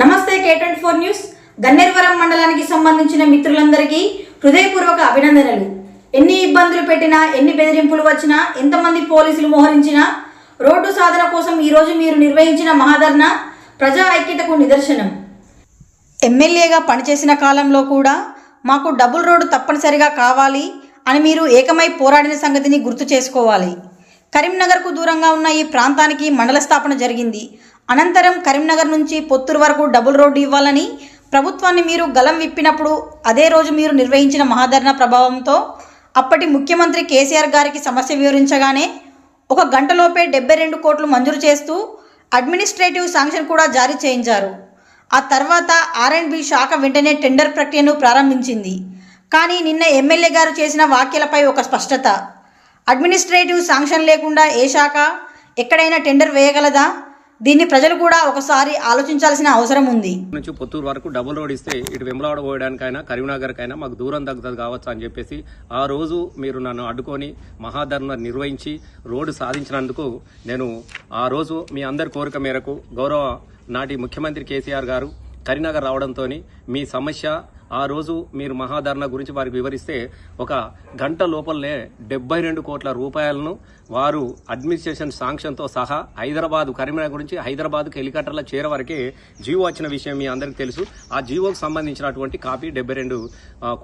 నమస్తే K twenty four news. Ganneruvaram మండలానికి సంబంధించిన మిత్రులందరికీ హృదయపూర్వక అభినందనలు. ఎన్ని ఇబ్బందులు పెట్టినా ఎన్ని బెదిరింపులు వచ్చినా ఎంతమంది పోలీసులు మోహరించినా రోడ్డు సాధన కోసం ఈరోజు మీరు నిర్వహించిన మహాధర్ణ ప్రజా ఐక్యతకు నిదర్శనం. ఎమ్మెల్యేగా పనిచేసిన కాలంలో కూడా మాకు డబుల్ రోడ్డు తప్పనిసరిగా కావాలి అని మీరు ఏకమై పోరాడిన సంగతిని గుర్తు చేసుకోవాలి. కరీంనగర్కు దూరంగా ఉన్న ఈ ప్రాంతానికి మండల స్థాపన జరిగింది. అనంతరం కరీంనగర్ నుంచి పొత్తూరు వరకు డబుల్ రోడ్డు ఇవ్వాలని ప్రభుత్వాన్ని మీరు గలం విప్పినప్పుడు అదే రోజు మీరు నిర్వహించిన మహాధరణ ప్రభావంతో అప్పటి ముఖ్యమంత్రి కేసీఆర్ గారికి సమస్య వివరించగానే ఒక గంటలోపే డెబ్బై రెండు కోట్లు మంజూరు చేస్తూ అడ్మినిస్ట్రేటివ్ శాంక్షన్ కూడా జారీ చేయించారు. ఆ తర్వాత ఆర్ అండ్ బి శాఖ వెంటనే టెండర్ ప్రక్రియను ప్రారంభించింది. కానీ నిన్న ఎమ్మెల్యే గారు చేసిన వ్యాఖ్యలపై ఒక స్పష్టత. అడ్మినిస్ట్రేటివ్ శాంక్షన్ లేకుండా ఏ శాఖ ఎక్కడైనా టెండర్ వేయగలదా? దీన్ని ప్రజలు కూడా ఒకసారి ఆలోచించాల్సిన అవసరం ఉంది. నుంచి పుత్తూరు వరకు డబుల్ రోడ్ ఇస్తే ఇటు వెంబలవాడ పోయడానికైనా కరీంనగర్కైనా మాకు దూరం తగ్గుతుంది కావచ్చు అని చెప్పేసి ఆ రోజు మీరు నన్ను అడ్డుకొని మహాధర్మ నిర్వహించి రోడ్డు సాధించినందుకు నేను ఆ రోజు మీ అందరి కోరిక మేరకు గౌరవ నాటి ముఖ్యమంత్రి కేసీఆర్ గారు కరీంనగర్ రావడంతో మీ సమస్య ఆ రోజు మీరు మహాధరణ గురించి వారికి వివరిస్తే ఒక గంట లోపలనే డెబ్బై రెండు కోట్ల రూపాయలను వారు అడ్మినిస్ట్రేషన్ శాంక్షన్తో సహా హైదరాబాద్ కరీంనగర్ గురించి హైదరాబాద్కు హెలికాప్టర్లో చేరేవరకే జీవో వచ్చిన విషయం మీ అందరికీ తెలుసు. ఆ జీవోకు సంబంధించినటువంటి కాపీ డెబ్బై రెండు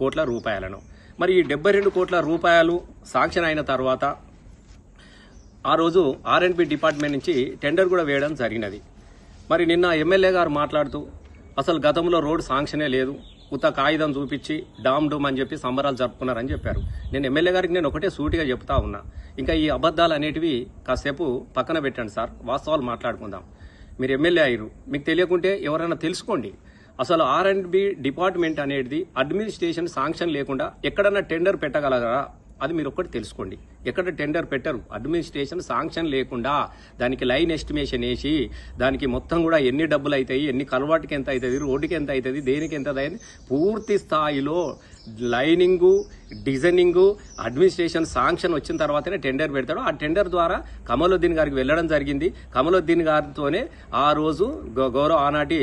కోట్ల రూపాయలను. మరి ఈ డెబ్బై రెండు కోట్ల రూపాయలు శాంక్షన్ అయిన తర్వాత ఆ రోజు ఆర్ఎండ్బి డిపార్ట్మెంట్ నుంచి టెండర్ కూడా వేయడం జరిగినది. మరి నిన్న ఎమ్మెల్యే గారు మాట్లాడుతూ అసలు గతంలో రోడ్ శాంక్షనే లేదు. ఉత కాగితం చూపించి డామ్ డూమ్ అని చెప్పి సంబరాలు జరుపుకున్నారని చెప్పారు. నేను ఎమ్మెల్యే గారికి నేను ఒకటే సూటిగా చెప్తా ఉన్నా. ఇంకా ఈ అబద్ధాలు అనేటివి కాసేపు పక్కన పెట్టండి సార్. వాస్తవాలు మాట్లాడుకుందాం. మీరు ఎమ్మెల్యే అయ్యారు. మీకు తెలియకుంటే ఎవరైనా తెలుసుకోండి. అసలు ఆర్ అండ్ బి డిపార్ట్మెంట్ అనేది అడ్మినిస్ట్రేషన్ శాంక్షన్ లేకుండా ఎక్కడన్నా టెండర్ పెట్టగలరా? అది మీరు ఒక్కటి తెలుసుకోండి. ఎక్కడ టెండర్ పెట్టరు. అడ్మినిస్ట్రేషన్ శాంక్షన్ లేకుండా దానికి లైన్ ఎస్టిమేషన్ వేసి దానికి మొత్తం కూడా ఎన్ని డబ్బులు అవుతాయి ఎన్ని కలవాటికి ఎంత అవుతుంది రోడ్డుకి ఎంత అవుతుంది దేనికి ఎంత అవుతుంది పూర్తి స్థాయిలో లైనింగు డిజైనింగు అడ్మినిస్ట్రేషన్ శాంక్షన్ వచ్చిన తర్వాతనే టెండర్ పెడతాడు. ఆ టెండర్ ద్వారా కమలుద్దీన్ గారికి వెళ్ళడం జరిగింది. కమలుద్దీన్ గారితోనే ఆ రోజు గౌరవ ఆనాటి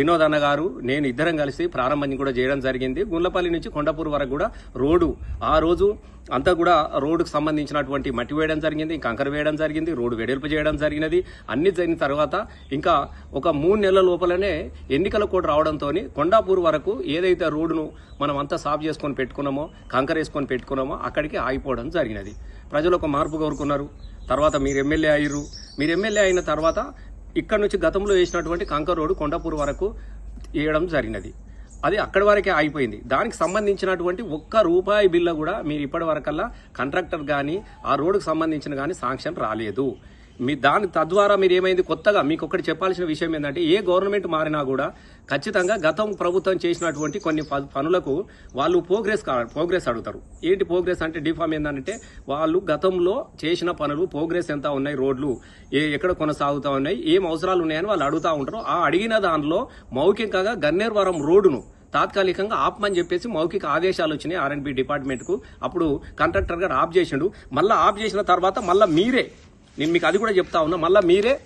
వినోద్ అన్న గారు నేను ఇద్దరం కలిసి ప్రారంభం కూడా చేయడం జరిగింది. గుండ్లపల్లి నుంచి కొండపూర్ వరకు కూడా రోడ్డు ఆ రోజు అంతా కూడా రోడ్డుకు సంబంధించినటువంటి మట్టి వేయడం జరిగింది కంకర వేయడం జరిగింది రోడ్డు వెడల్పు చేయడం జరిగినది. అన్ని జరిగిన తర్వాత ఇంకా ఒక మూడు నెలల లోపలనే ఎన్నికల కోడ్ రావడంతో కొండాపూర్ వరకు ఏదైతే రోడ్డును మనం అంతా సాఫ్ చేసుకొని పెట్టుకున్నామో కంకర వేసుకొని పెట్టుకున్నామో అక్కడికి ఆగిపోవడం జరిగినది. ప్రజలు ఒక మార్పు కోరుకున్నారు. తర్వాత మీరు ఎమ్మెల్యే అయ్యారు మీరు ఎమ్మెల్యే అయిన తర్వాత ఇక్కడ నుంచి గతంలో వేసినటువంటి కంకర్ రోడ్డు కొండపూర్ వరకు వేయడం జరిగినది. అది అక్కడి వరకే ఆగిపోయింది. దానికి సంబంధించినటువంటి ఒక్క రూపాయి బిల్లు కూడా మీరు ఇప్పటి వరకల్లా కాంట్రాక్టర్ కానీ ఆ రోడ్డుకు సంబంధించిన కానీ శాంక్షన్ రాలేదు. మీ దాని తద్వారా మీరు ఏమైంది? కొత్తగా మీకు ఒకటి చెప్పాల్సిన విషయం ఏంటంటే ఏ గవర్నమెంట్ మారినా కూడా ఖచ్చితంగా గతం ప్రభుత్వం చేసినటువంటి కొన్ని ప- పనులకు వాళ్ళు ప్రోగ్రెస్ కా- ప్రోగ్రెస్ అడుగుతారు. ఏంటి ప్రోగ్రెస్ అంటే డిఫామ్ ఏంటంటే వాళ్ళు గతంలో చేసిన పనులు ప్రోగ్రెస్ ఎంత ఉన్నాయి? రోడ్లు ఏ ఎక్కడ కొనసాగుతా ఉన్నాయి? ఏం అవసరాలు ఉన్నాయని వాళ్ళు అడుగుతా ఉంటారు. ఆ అడిగిన దానిలో మౌఖికంగా గన్నేర్వరం రోడ్డును తాత్కాలికంగా ఆపమని చెప్పేసి మౌఖిక ఆదేశాలు వచ్చినాయి ఆర్ఎన్బి డిపార్ట్మెంట్కు అప్పుడు కాంట్రాక్టర్ గారు ఆఫ్ చేసిండు. మళ్ళీ ఆఫ్ చేసిన తర్వాత మళ్ళీ మీరే నేను మీకు అది కూడా చెప్తా ఉన్నా మళ్ళీ మీరే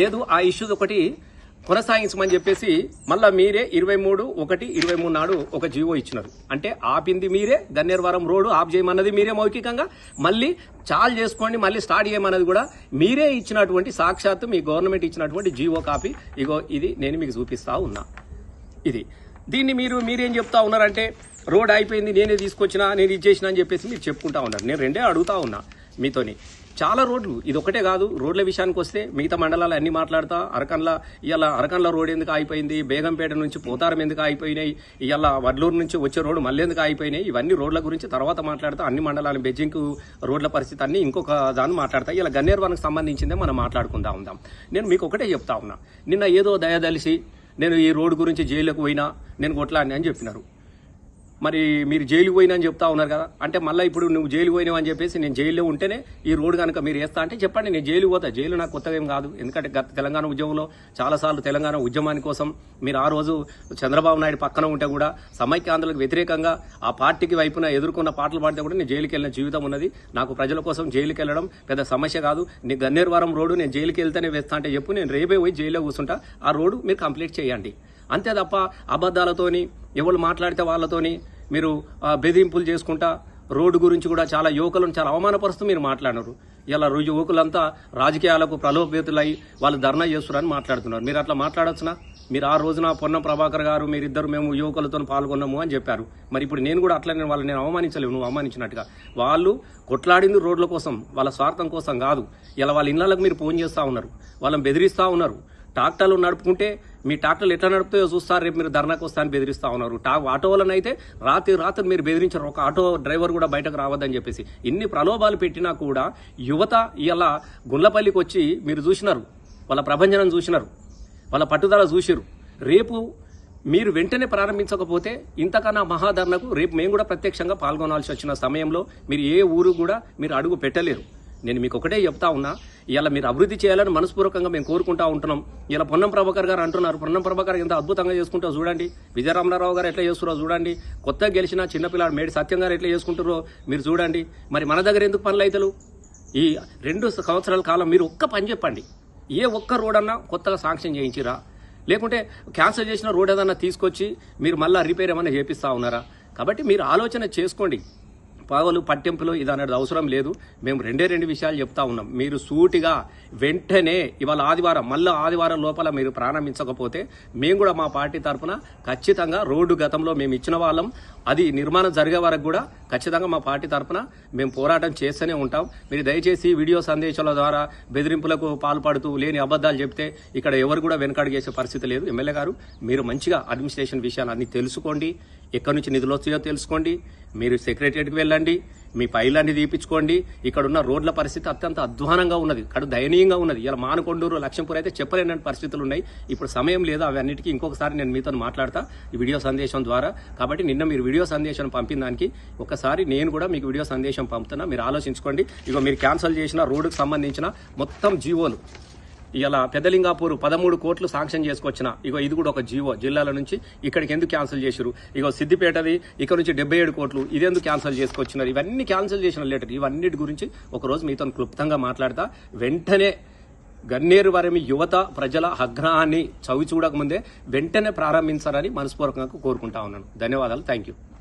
లేదు ఆ ఇష్యూస్ ఒకటి కొనసాగించమని చెప్పేసి మళ్ళీ మీరే ఇరవై మూడు ఒకటి ఇరవై మూడు నాడు ఒక జీవో ఇచ్చినారు. అంటే ఆపింది మీరే గన్నేర్వరం రోడ్డు ఆఫ్ చేయమన్నది మీరే మౌఖికంగా మళ్ళీ చాలు చేసుకోండి మళ్ళీ స్టార్ట్ చేయమన్నది కూడా మీరే ఇచ్చినటువంటి సాక్షాత్తు మీ గవర్నమెంట్ ఇచ్చినటువంటి జీవో కాపీ. ఇగో ఇది నేను మీకు చూపిస్తా ఉన్నా. ఇది. దీన్ని మీరు మీరేం చెప్తా ఉన్నారంటే రోడ్ అయిపోయింది నేనే తీసుకొచ్చినా నేను ఇచ్చేసిన అని చెప్పేసి మీరు చెప్పుకుంటా ఉన్నారు. నేను రెండే అడుగుతా ఉన్నా మీతోని. చాలా రోడ్లు. ఇది ఒకటే కాదు రోడ్ల విషయానికి వస్తే మిగతా మండలాలు అన్ని మాట్లాడతా అరకన్ల ఇవాళ అరకన్ల రోడ్ ఎందుకు ఆగిపోయింది బేగంపేట నుంచి పోతారం ఎందుకు అయిపోయినాయి ఇవాళ వడ్లూరు నుంచి వచ్చే రోడ్డు మళ్ళీ ఎందుకు ఆగిపోయినాయి ఇవన్నీ రోడ్ల గురించి తర్వాత మాట్లాడతా అన్ని మండలాలు బెజ్జింగ్ రోడ్ల పరిస్థితి అన్ని ఇంకొక దాన్ని మాట్లాడతా. ఇలా గన్నేర్వానికి సంబంధించిందే మనం మాట్లాడుకుందా ఉందాం. నేను మీకు ఒకటే చెప్తా ఉన్నా. నిన్న ఏదో దయదలిసి నేను ఈ రోడ్డు గురించి జైలుకు పోయినా నేను కొట్లాడిని అని చెప్పినారు. మరి మీరు జైలు పోయినా అని చెప్తా ఉన్నారు కదా? అంటే మళ్ళీ ఇప్పుడు నువ్వు జైలు పోయినావు అని చెప్పేసి నేను జైల్లో ఉంటేనే ఈ రోడ్డు కనుక మీరు వేస్తా అంటే చెప్పండి నేను జైలు పోతా. జైలు నాకు కొత్తగా ఏం కాదు. ఎందుకంటే గత తెలంగాణ ఉద్యమంలో చాలాసార్లు తెలంగాణ ఉద్యమాని కోసం మీరు ఆ రోజు చంద్రబాబు నాయుడు పక్కన ఉంటే కూడా సమైక్యాంధ్రులకు వ్యతిరేకంగా ఆ పార్టీకి వైపున ఎదుర్కొన్న పాటలు పాడితే కూడా నేను జైలుకి వెళ్ళిన జీవితం ఉన్నది. నాకు ప్రజల కోసం జైలుకి వెళ్ళడం పెద్ద సమస్య కాదు. నీ గన్నేరువారం రోడ్డు నేను జైలుకి వెళ్తేనే వేస్తా అంటే చెప్పు. నేను రేపే పోయి జైల్లో కూర్చుంటా. ఆ రోడ్డు మీరు కంప్లీట్ చేయండి. అంతే తప్ప అబద్ధాలతోని ఎవరు మాట్లాడితే వాళ్ళతోని మీరు బెదింపులు బెదిరింపులు చేసుకుంటా రోడ్డు గురించి కూడా చాలా యువకులను చాలా అవమానపరుస్తూ మీరు మాట్లాడినారు. ఇలా రో- యువకులంతా రాజకీయాలకు ప్రలోభేతులై వాళ్ళు ధర్నా చేస్తున్నారని మాట్లాడుతున్నారు. మీరు అట్లా మాట్లాడొచ్చునా? మీరు ఆ రోజున పొన్నం ప్రభాకర్ గారు మీరిద్దరు మేము యువకులతో పాల్గొన్నాము అని చెప్పారు. మరి ఇప్పుడు నేను కూడా అట్లనే వాళ్ళని నేను అవమానించలేవు నువ్వు అవమానించినట్టుగా. వాళ్ళు కొట్లాడింది రోడ్ల కోసం వాళ్ళ స్వార్థం కోసం కాదు. ఇలా వాళ్ళ ఇళ్ళకు మీరు ఫోన్ చేస్తూ ఉన్నారు. వాళ్ళని బెదిరిస్తూ ఉన్నారు. ట్రాక్టర్లు నడుపుకుంటే మీ ట్రాక్టర్లు ఎట్లా నడుపుతాయో చూస్తారు. రేపు మీరు ధర్నాకు వస్తా అని బెదిరిస్తా ఉన్నారు. టా ఆటో వాళ్ళనైతే రాత్రి రాత్రి మీరు బెదిరించారు. ఒక ఆటో డ్రైవర్ కూడా బయటకు రావద్దని చెప్పేసి ఇన్ని ప్రలోభాలు పెట్టినా కూడా యువత ఇలా గుండ్లపల్లికి వచ్చి మీరు చూసినారు. వాళ్ళ ప్రభంజనం చూసినారు. వాళ్ళ పట్టుదల చూసిరు రేపు మీరు వెంటనే ప్రారంభించకపోతే ఇంతకన్నా మహాధర్నకు రేపు మేము కూడా ప్రత్యక్షంగా పాల్గొనాల్సి వచ్చిన సమయంలో మీరు ఏ ఊరు కూడా మీరు అడుగు పెట్టలేరు. నేను మీకు ఒకటే చెప్తా ఉన్నా ఇలా మీరు అభివృద్ధి చేయాలని మనస్పూర్వకంగా మేము కోరుకుంటా ఉంటున్నాం. ఇలా పొన్నం ప్రభాకర్ గారు అంటున్నారు పొన్నం ప్రభాకర్ ఎంత అద్భుతంగా చేసుకుంటారో చూడండి. విజయరామరావు గారు ఎట్లా చేస్తున్నారో చూడండి. కొత్తగా గెలిచిన చిన్నపిల్లాడు మేడి సత్యం గారు ఎట్లా చేసుకుంటారో మీరు చూడండి. మరి మన దగ్గర ఎందుకు పనులు అవుతలు ఈ రెండు సంవత్సరాల కాలం మీరు ఒక్క పని చెప్పండి. ఏ ఒక్క రోడ్ అన్నా కొత్తగా శాంక్షన్ చేయించిరా? లేకుంటే క్యాన్సిల్ చేసిన రోడ్ ఏదన్నా తీసుకొచ్చి మీరు మళ్ళీ రిపేర్ ఏమైనా చేపిస్తా ఉన్నారా? కాబట్టి మీరు ఆలోచన చేసుకోండి. పగలు పట్టింపులు ఇది అనేది అవసరం లేదు. మేము రెండే రెండు విషయాలు చెప్తా ఉన్నాం. మీరు సూటిగా వెంటనే ఇవాళ ఆదివారం మళ్ళీ ఆదివారం లోపల మీరు ప్రారంభించకపోతే మేము కూడా మా పార్టీ తరఫున ఖచ్చితంగా రోడ్డు గతంలో మేము ఇచ్చిన వాళ్ళం. అది నిర్మాణం జరిగే వరకు కూడా ఖచ్చితంగా మా పార్టీ తరఫున మేము పోరాటం చేస్తూనే ఉంటాం. మీరు దయచేసి వీడియో సందేశాల ద్వారా బెదిరింపులకు పాల్పడుతూ లేని అబద్ధాలు చెప్తే ఇక్కడ ఎవరు కూడా వెనకడుగేసే పరిస్థితి లేదు. ఎమ్మెల్యే గారు మీరు మంచిగా అడ్మినిస్ట్రేషన్ విషయాలు అన్ని తెలుసుకోండి. ఎక్కడి నుంచి నిధులు వస్తాయో తెలుసుకోండి. మీరు సెక్రటరియట్కి వెళ్ళండి. మీ పైలాన్ని తీపించుకోండి ఇక్కడ ఉన్న రోడ్ల పరిస్థితి అత్యంత అధ్వానంగా ఉన్నది. కడు దయనీయంగా ఉన్నది. ఇలా మానకొండూరు లక్ష్మీపూర్ అయితే చెప్పలేని పరిస్థితులు ఉన్నాయి. ఇప్పుడు సమయం లేదు. అవన్నిటికీ ఇంకొకసారి నేను మీతో మాట్లాడతా ఈ వీడియో సందేశం ద్వారా. కాబట్టి నిన్న మీరు వీడియో సందేశం పంపిన దానికి ఒకసారి నేను కూడా మీకు వీడియో సందేశం పంపుతున్నా. మీరు ఆలోచించుకోండి. ఇగో మీరు క్యాన్సిల్ చేసిన రోడ్డుకు సంబంధించిన మొత్తం జీవోలు. ఇలా పెద్దలింగాపూర్ పదమూడు కోట్లు శాంక్షన్ చేసుకొచ్చిన ఇగో ఇది కూడా ఒక జీవో జిల్లాల నుంచి ఇక్కడికి ఎందుకు క్యాన్సిల్ చేశారు ఇగో సిద్దిపేటది ఇక్కడ నుంచి డెబ్బై ఏడు కోట్లు ఇదెందుకు క్యాన్సిల్ చేసుకొచ్చినారు? ఇవన్నీ క్యాన్సిల్ చేసిన లెటర్ ఇవన్నిటి గురించి ఒకరోజు మీతో క్లుప్తంగా మాట్లాడతా. వెంటనే గన్నేరు వరమి యువత ప్రజల అగ్రహాన్ని చవి చూడకముందే వెంటనే ప్రారంభించాలని మనస్పూర్వకంగా కోరుకుంటా ఉన్నాను. ధన్యవాదాలు థ్యాంక్ యూ